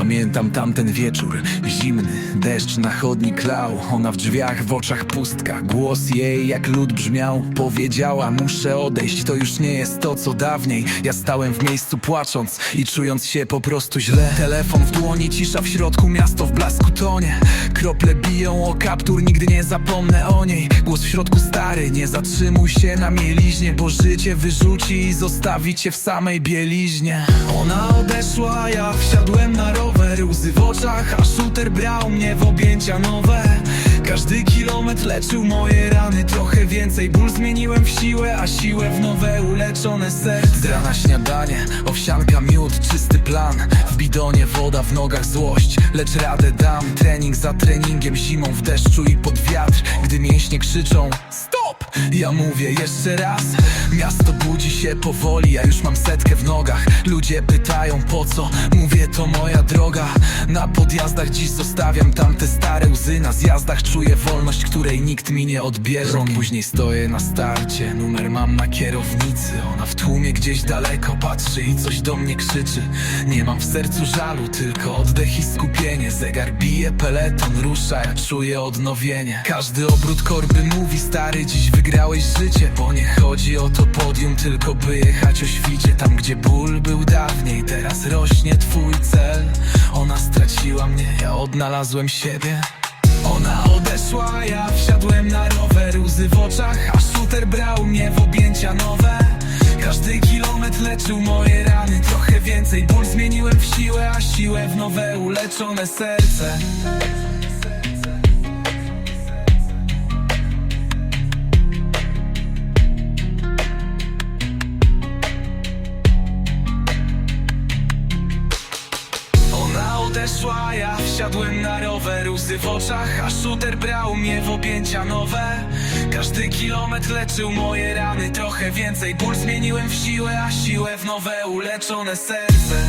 Pamiętam tamten wieczór, zimny, deszcz na chodnik lał Ona w drzwiach, w oczach pustka, głos jej jak lód brzmiał Powiedziała, muszę odejść, to już nie jest to co dawniej. Ja stałem w miejscu płacząc i czując się po prostu źle. Telefon w dłoni, cisza w środku, miasto w blasku tonie. Krople biją o kaptur, nigdy nie zapomnę o niej. Głos w środku stary, nie zatrzymuj się na mieliźnie Bo życie wyrzuci i zostawi cię w samej bieliźnie. Ona odeszła, ja wsiadłem na rower Łzy w oczach, a shooter brał mnie w objęcia nowe. Każdy kilometr leczył moje rany Trochę więcej ból zmieniłem w siłę A siłę w nowe uleczone serce. Z rana śniadanie, owsianka, plan. W bidonie woda, w nogach złość. Lecz radę dam, trening za treningiem Zimą w deszczu i pod wiatr. Gdy mięśnie krzyczą Stop! Ja mówię jeszcze raz. Miasto budzi się powoli, ja już mam setkę w nogach. Ludzie pytają po co, mówię to moja droga. Na podjazdach dziś zostawiam tamte stare Na zjazdach czuję wolność, której nikt mi nie odbierze. Rok później stoję na starcie, numer mam na kierownicy. Ona w tłumie gdzieś daleko patrzy i coś do mnie krzyczy. Nie mam w sercu żalu, tylko oddech i skupienie. Zegar bije, peleton rusza, ja czuję odnowienie. Każdy obrót korby mówi stary, dziś wygrałeś życie. Bo nie chodzi o to podium, tylko by jechać o świcie. Tam gdzie ból był dawniej, teraz rośnie twój cel. Ona straciła mnie, ja odnalazłem siebie ona. Odeszła, ja wsiadłem na rower Łzy w oczach, a shooter brał mnie w objęcia nowe. Każdy kilometr leczył moje rany Trochę więcej ból zmieniłem w siłę A siłę w nowe uleczone serce Odeszła, ja wsiadłem na rower Łzy w oczach, a shooter brał mnie w objęcia nowe. Każdy kilometr leczył moje rany Trochę więcej ból zmieniłem w siłę A siłę w nowe uleczone serce